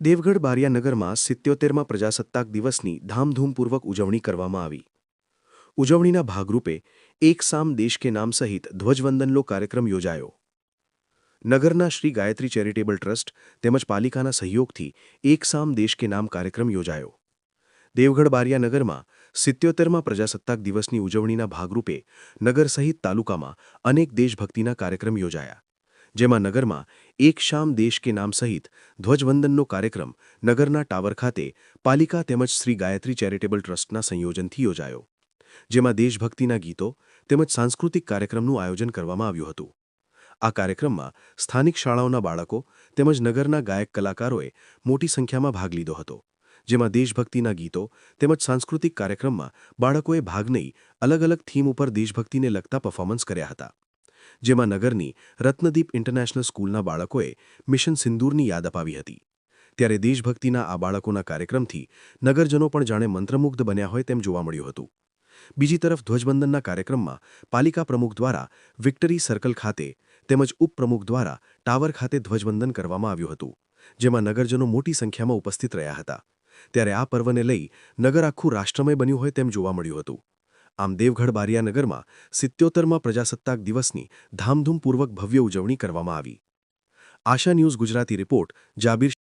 દેવગઢ બારિયાનગરમાં સિત્યોતેરમાં પ્રજાસત્તાક દિવસની ધામધૂમપૂર્વક ઉજવણી કરવામાં આવી. ઉજવણીના ભાગરૂપે એક સામ દેશ કે નામ સહિત ધ્વજવંદનનો કાર્યક્રમ યોજાયો. નગરના શ્રી ગાયત્રી ચેરિટેબલ ટ્રસ્ટ તેમજ પાલિકાના સહયોગથી એક સામ દેશ કે નામ કાર્યક્રમ યોજાયો. દેવગઢ બારિયાનગરમાં સિત્યોતેરમાં પ્રજાસત્તાક દિવસની ઉજવણીના ભાગરૂપે નગર સહિત તાલુકામાં અનેક દેશભક્તિના કાર્યક્રમ યોજાયા. જેમાં નગરમાં એક શામ દેશ કે નામ સહિત ધ્વજવંદનનો કાર્યક્રમ નગરના ટાવર ખાતે પાલિકા તેમજ શ્રી ગાયત્રી ચેરિટેબલ ટ્રસ્ટના સંયોજનથી યોજાયો, જેમાં દેશભક્તિના ગીતો તેમજ સાંસ્કૃતિક કાર્યક્રમનું આયોજન કરવામાં આવ્યું હતું. આ કાર્યક્રમમાં સ્થાનિક શાળાઓના બાળકો તેમજ નગરના ગાયક કલાકારોએ મોટી સંખ્યામાં ભાગ લીધો હતો, જેમાં દેશભક્તિના ગીતો તેમજ સાંસ્કૃતિક કાર્યક્રમમાં બાળકોએ ભાગ નહીં અલગ અલગ થીમ ઉપર દેશભક્તિને લગતા પરફોર્મન્સ કર્યા હતા. જેમાં નગરની રત્નદીપ ઇન્ટરનેશનલ સ્કૂલના બાળકોએ મિશન સિંદૂરની યાદ અપાવી હતી. ત્યારે દેશભક્તિના આ બાળકોના કાર્યક્રમથી નગરજનો પણ જાણે મંત્રમુગ્ધ બન્યા હોય તેમ જોવા મળ્યું હતું. બીજી તરફ ધ્વજબંધનના કાર્યક્રમમાં પાલિકા પ્રમુખ દ્વારા વિક્ટરી સર્કલ ખાતે તેમજ ઉપપ્રમુખ દ્વારા ટાવર ખાતે ધ્વજવંદન કરવામાં આવ્યું હતું, જેમાં નગરજનો મોટી સંખ્યામાં ઉપસ્થિત રહ્યા હતા. ત્યારે આ પર્વને લઈ નગર આખું રાષ્ટ્રમય બન્યું હોય તેમ જોવા મળ્યું હતું. આમ દેવગઢ બારિયાનગરમાં સિત્યોતરમાં પ્રજાસત્તાક દિવસની ધામધૂમપૂર્વક ભવ્ય ઉજવણી કરવામાં આવી. Asha news Gujarati report, Jabir